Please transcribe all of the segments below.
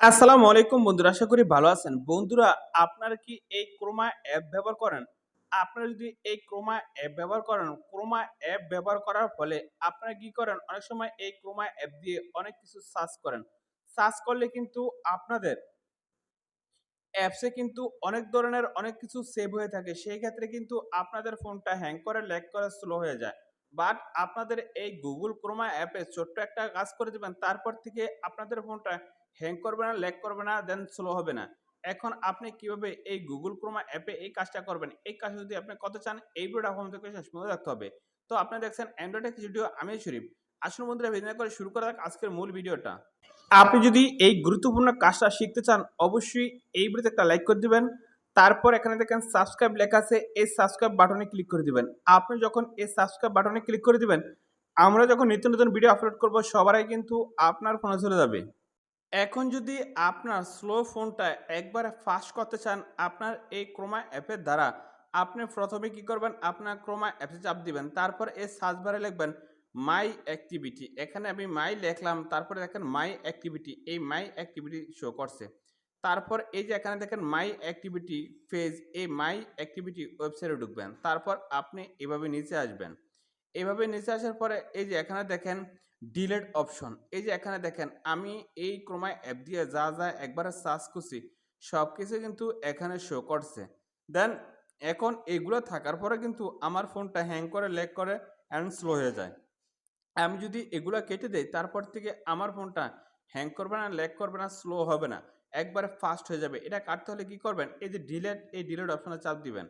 আসসালামু আলাইকুম বন্ধুরা, আশা করি ভালো আছেন। বন্ধুরা, আপনারা কি এই ক্রোমা অ্যাপ ব্যবহার করেন? আপনারা যদি এই ক্রোমা অ্যাপ ব্যবহার করেন, ক্রোমা অ্যাপ ব্যবহার করার ফলে আপনারা কি করেন? অনেক সময় এই ক্রোমা অ্যাপ দিয়ে অনেক কিছু সার্চ করেন। সার্চ করলে কিন্তু আপনাদের অ্যাপসে কিন্তু অনেক ধরনের অনেক কিছু সেভ হয়ে থাকে। সেই ক্ষেত্রে কিন্তু আপনাদের ফোনটা হ্যাং করে, ল্যাগ করে, স্লো হয়ে যায়। বাট আপনাদের এই গুগল ক্রোমা অ্যাপে ছোট্ট একটা কাজ করে দেবেন, তারপর থেকে আপনাদের ফোনটা হ্যাং করবে না ল্যাগ করবে না দেন স্লো হবে না। এখন আপনি কীভাবে এই গুগল ক্রোমা অ্যাপে এই কাজটা করবেন? এই কাজটা যদি আপনি কত চান, এই ভিডিওটা প্রথম থেকে শেষ পর্যন্ত দেখতে হবে। তো আপনি দেখছেন অ্যান্ড্রয়েড ভিডিও আমি শরীফ আসুন বন্ধুরা ভিডিও করে শুরু করা যাক আজকের মূল ভিডিওটা আপনি যদি এই গুরুত্বপূর্ণ কাজটা শিখতে চান, অবশ্যই এই ভিডিওতে একটা লাইক করে দিবেন। তারপর এখানে দেখেন সাবস্ক্রাইব লেখা আছে, এই সাবস্ক্রাইব বাটনে ক্লিক করে দিবেন। আপনি যখন এই সাবস্ক্রাইব বাটনে ক্লিক করে দিবেন, আমরা যখন নিত্য নতুন ভিডিও আপলোড করব, সবার আগে কিন্তু আপনার ফোনে চলে যাবে। এখন যদি আপনার স্লো ফোনটা একবারে ফাস্ট করতে চান, আপনার এই ক্রোমা অ্যাপের দ্বারা আপনি প্রথমে কি করবেন? আপনার ক্রোমা অ্যাপে চাপ দিবেন। তারপর এই সার্চ বারে লিখবেন মাই অ্যাক্টিভিটি এখানে আমি মাই লিখলাম, তারপরে দেখেন মাই অ্যাক্টিভিটি এই মাই অ্যাক্টিভিটি শো করছে। তারপর এই যে এখানে দেখেন মাই অ্যাক্টিভিটি পেজ এই মাই অ্যাক্টিভিটি ওয়েবসাইটে ঢুকবেন। তারপর আপনি এভাবে নিচে আসবেন। এভাবে নিচে আসার পরে এই যে এখানে দেখেন ডিলেট অপশন এই যে এখানে দেখেন, আমি এই ক্রমায় অ্যাপ দিয়ে যা যা একবারে সার্চ করছি সব কিছু কিন্তু এখানে শো করছে। দেন এখন এগুলো থাকার পরে কিন্তু আমার ফোনটা হ্যাং করে ল্যাগ করে অ্যান্ড স্লো হয়ে যায়। আমি যদি এগুলো কেটে দেই, তারপর থেকে আমার ফোনটা হ্যাং করবে না ল্যাগ করবে না স্লো হবে না, একবারে ফাস্ট হয়ে যাবে। এটা কাটতে হলে কি করবেন? এই যে ডিলেট এই ডিলেট অপশনে চাপ দিবেন।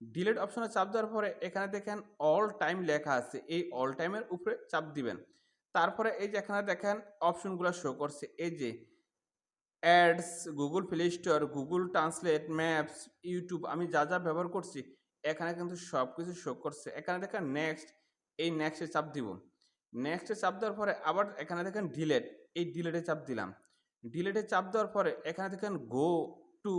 ডিলেট অপশনে চাপ দেওয়ার পরে এখানে দেখেন অল টাইম লেখা আছে, এই অল টাইমের উপরে চাপ দিবেন। তারপরে এই যে এখানে দেখেন অপশনগুলো শো করছে, এই যে ads Google Play Store Google Translate Maps YouTube আমি যা যা ব্যবহার করছি, এখানে কিন্তু সব কিছু শো করছে। এখানে দেখেন নেক্সট এই নেক্সটে চাপ দিব। নেক্সটে চাপ দেওয়ার পরে আবার এখানে দেখেন ডিলেট এই ডিলেটে চাপ দিলাম। ডিলেটে চাপ দেওয়ার পরে এখানে দেখেন গো টু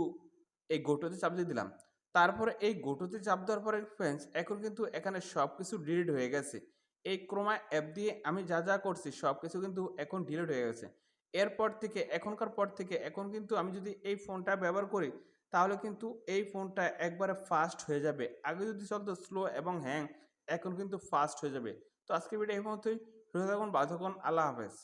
এই গোটোতে চাপ দিয়ে দিলাম। তারপরে এই গোটোতে চাপ দেওয়ার পরে ফ্রেন্ডস এখন কিন্তু এখানে সব কিছু ডিলিট হয়ে গেছে। এই ক্রোমা অ্যাপ দিয়ে আমি যা যা করছি সব কিছু কিন্তু এখন ডিলিট হয়ে গেছে। এরপর থেকে, এখনকার পর থেকে, এখন কিন্তু আমি যদি এই ফোনটা ব্যবহার করি, তাহলে কিন্তু এই ফোনটা একবারে ফাস্ট হয়ে যাবে। আগে যদি চলতো স্লো এবং হ্যাং এখন কিন্তু ফাস্ট হয়ে যাবে। তো আজকে ভিডিও এই মতোই সুস্থ থাকুন থাকুন, আল্লাহ হাফেজ।